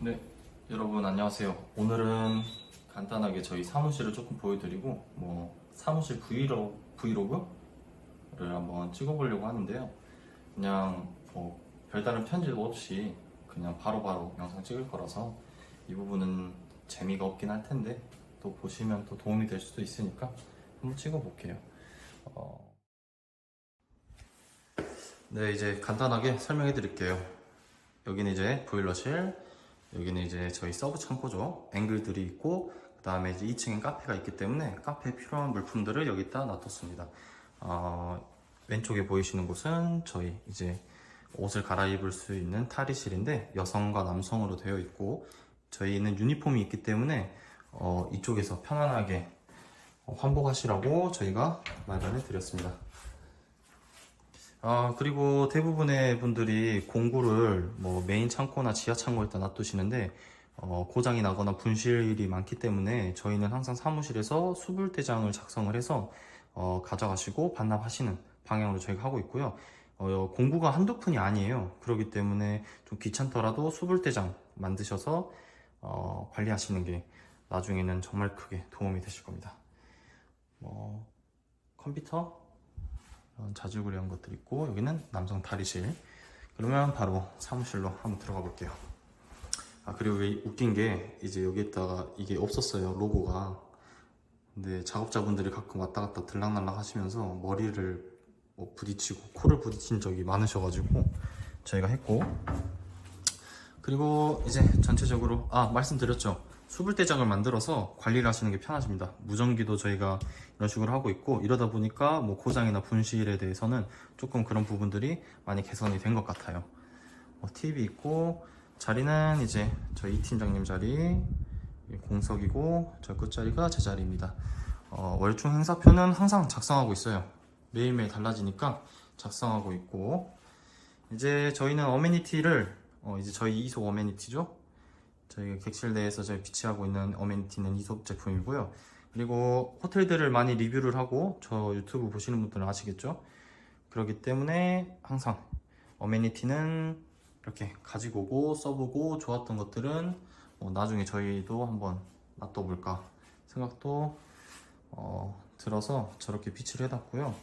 네, 여러분 안녕하세요. 오늘은 간단하게 저희 사무실을 조금 보여드리고 뭐 사무실 브이로그, 브이로그를 한번 찍어보려고 하는데요. 그냥 뭐 별다른 편집 없이 그냥 바로 바로 영상 찍을 거라서 이 부분은 재미가 없긴 할 텐데 또 보시면 또 도움이 될 수도 있으니까 한번 찍어볼게요. 어, 네, 이제 간단하게 설명해 드릴게요. 여기는 이제 보일러실, 여기는 이제 저희 서브 창고죠. 앵글들이 있고, 그 다음에 이제 2층엔 카페가 있기 때문에 카페에 필요한 물품들을 여기다 놔뒀습니다. 어, 왼쪽에 보이시는 곳은 저희 이제 옷을 갈아입을 수 있는 탈의실인데 여성과 남성으로 되어 있고 저희는 유니폼이 있기 때문에 어, 이쪽에서 편안하게 어, 환복하시라고 저희가 마련해 드렸습니다. 아, 그리고 대부분의 분들이 공구를 뭐 메인 창고나 지하 창고에다 놔두시는데 어, 고장이 나거나 분실이 많기 때문에 저희는 항상 사무실에서 수불대장을 작성을 해서 어, 가져가시고 반납하시는 방향으로 저희가 하고 있고요. 어, 공구가 한두 푼이 아니에요. 그렇기 때문에 좀 귀찮더라도 수불대장 만드셔서 어, 관리하시는 게 나중에는 정말 크게 도움이 되실 겁니다. 뭐 컴퓨터 이런 자주 그리한 것들 있고 여기는 남성 탈의실. 그러면 바로 사무실로 한번 들어가 볼게요. 아 그리고 왜 웃긴 게 이제 여기에다가 이게 없었어요 로고가. 근데 작업자분들이 가끔 왔다 갔다 들락날락 하시면서 머리를 뭐 부딪히고 코를 부딪힌 적이 많으셔가지고 저희가 했고 그리고 이제 전체적으로 아 말씀드렸죠. 수불대장을 만들어서 관리를 하시는 게 편하십니다. 무전기도 저희가 이런 식으로 하고 있고 이러다 보니까 뭐 고장이나 분실에 대해서는 조금 그런 부분들이 많이 개선이 된 것 같아요. 뭐 TV 있고 자리는 이제 저희 이 팀장님 자리 공석이고 저 끝자리가 제 자리입니다. 어, 월중 행사표는 항상 작성하고 있어요. 매일매일 달라지니까 작성하고 있고 이제 저희는 어메니티를 어, 이제 저희 이속 어메니티죠 저희 객실 내에서 저희 비치하고 있는 어메니티는 이속 제품이고요. 그리고 호텔들을 많이 리뷰를 하고 저 유튜브 보시는 분들은 아시겠죠? 그렇기 때문에 항상 어메니티는 이렇게 가지고 오고 써보고 좋았던 것들은 뭐 나중에 저희도 한번 놔둬볼까 생각도 어, 들어서 저렇게 비치를 해놨고요.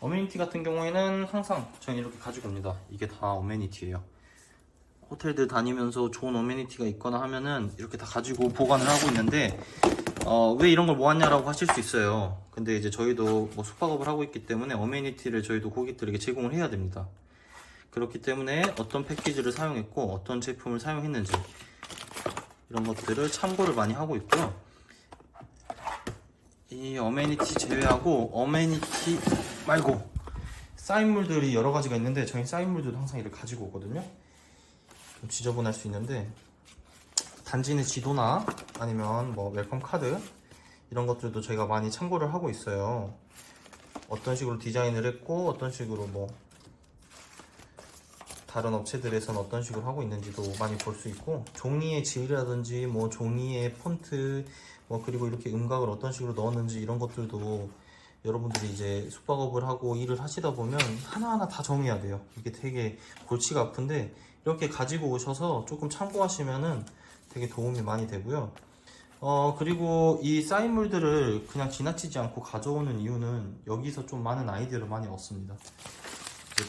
어메니티 같은 경우에는 항상 저희 이렇게 가지고 옵니다. 이게 다 어메니티예요. 호텔들 다니면서 좋은 어메니티가 있거나 하면은 이렇게 다 가지고 보관을 하고 있는데 어, 왜 이런 걸 모았냐라고 하실 수 있어요. 근데 이제 저희도 뭐 숙박업을 하고 있기 때문에 어메니티를 저희도 고객들에게 제공을 해야 됩니다. 그렇기 때문에 어떤 패키지를 사용했고 어떤 제품을 사용했는지 이런 것들을 참고를 많이 하고 있고요. 이 어메니티 제외하고 어메니티 말고 쌓인물들이 여러 가지가 있는데 저희 쌓인물들도 항상 이렇게 가지고 오거든요. 좀 지저분할 수 있는데 단지 내 지도나 아니면 뭐 웰컴 카드 이런 것들도 저희가 많이 참고를 하고 있어요. 어떤 식으로 디자인을 했고 어떤 식으로 뭐 다른 업체들에서는 어떤 식으로 하고 있는지도 많이 볼 수 있고 종이의 질이라든지 뭐 종이의 폰트 뭐 그리고 이렇게 음각을 어떤 식으로 넣었는지 이런 것들도 여러분들이 이제 숙박업을 하고 일을 하시다 보면 하나하나 다 정해야 돼요. 이게 되게 골치가 아픈데 이렇게 가지고 오셔서 조금 참고하시면은 되게 도움이 많이 되고요. 어, 그리고 이 사인물들을 그냥 지나치지 않고 가져오는 이유는 여기서 좀 많은 아이디어를 많이 얻습니다.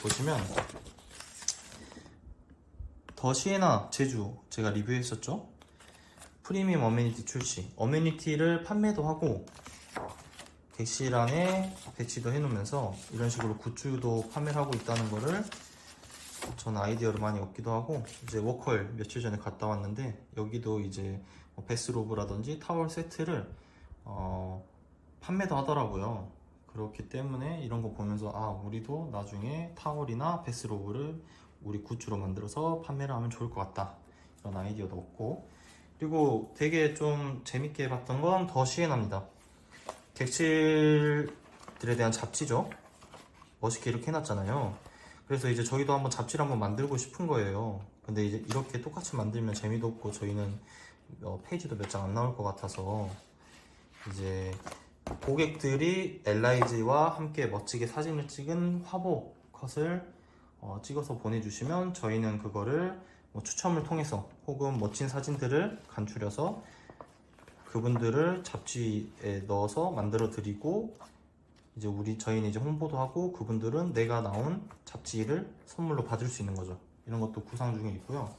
보시면 더 시에나 제주 제가 리뷰했었죠. 프리미엄 어메니티 출시. 어메니티를 판매도 하고 객실 안에 배치도 해놓으면서 이런 식으로 굿즈도 판매를 하고 있다는 거를 저는 아이디어를 많이 얻기도 하고 이제 워컬 며칠 전에 갔다 왔는데 여기도 이제 뭐 베스로브라든지 타월 세트를 어, 판매도 하더라고요. 그렇기 때문에 이런 거 보면서 아 우리도 나중에 타월이나 베스로브를 우리 굿즈로 만들어서 판매를 하면 좋을 것 같다 이런 아이디어도 얻고 그리고 되게 좀 재밌게 봤던 건 더 시엔합니다. 객실들에 대한 잡지죠. 멋있게 이렇게 해놨잖아요. 그래서 이제 저희도 한번 잡지를 한번 만들고 싶은 거예요. 근데 이제 이렇게 똑같이 만들면 재미도 없고 저희는 어, 페이지도 몇 장 안 나올 것 같아서 이제 고객들이 엘라이즈와 함께 멋지게 사진을 찍은 화보 컷을 어, 찍어서 보내주시면 저희는 그거를 뭐 추첨을 통해서 혹은 멋진 사진들을 간추려서 그분들을 잡지에 넣어서 만들어 드리고 이제 우리 저희는 이제 홍보도 하고 그분들은 내가 나온 잡지를 선물로 받을 수 있는 거죠. 이런 것도 구상 중에 있고요.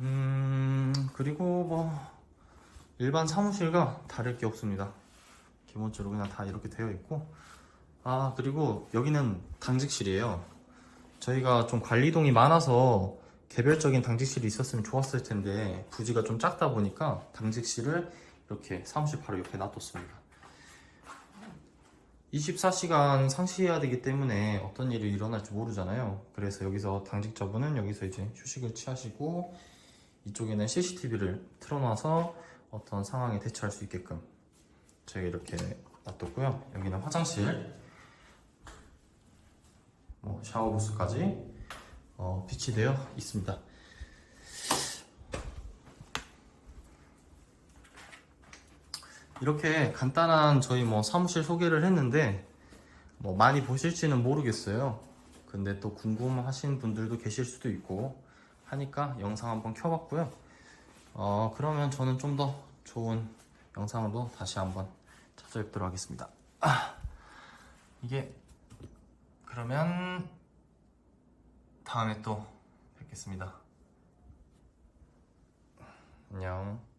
음 그리고 뭐 일반 사무실과 다를 게 없습니다. 기본적으로 그냥 다 이렇게 되어 있고 아 그리고 여기는 당직실이에요. 저희가 좀 관리동이 많아서 개별적인 당직실이 있었으면 좋았을 텐데 부지가 좀 작다 보니까 당직실을 이렇게 사무실 바로 옆에 놔뒀습니다. 24시간 상시해야 되기 때문에 어떤 일이 일어날지 모르잖아요. 그래서 여기서 당직자분은 여기서 이제 휴식을 취하시고 이쪽에는 CCTV를 틀어놔서 어떤 상황에 대처할 수 있게끔 저희가 이렇게 놔뒀고요. 여기는 화장실, 뭐 샤워 부스까지 어, 비치되어 있습니다. 이렇게 간단한 저희 뭐 사무실 소개를 했는데 뭐 많이 보실지는 모르겠어요. 근데 또 궁금하신 분들도 계실 수도 있고 하니까 영상 한번 켜봤고요. 어, 그러면 저는 좀 더 좋은 영상으로 다시 한번 찾아뵙도록 하겠습니다. 아, 이게 그러면 다음에 또 뵙겠습니다. 안녕.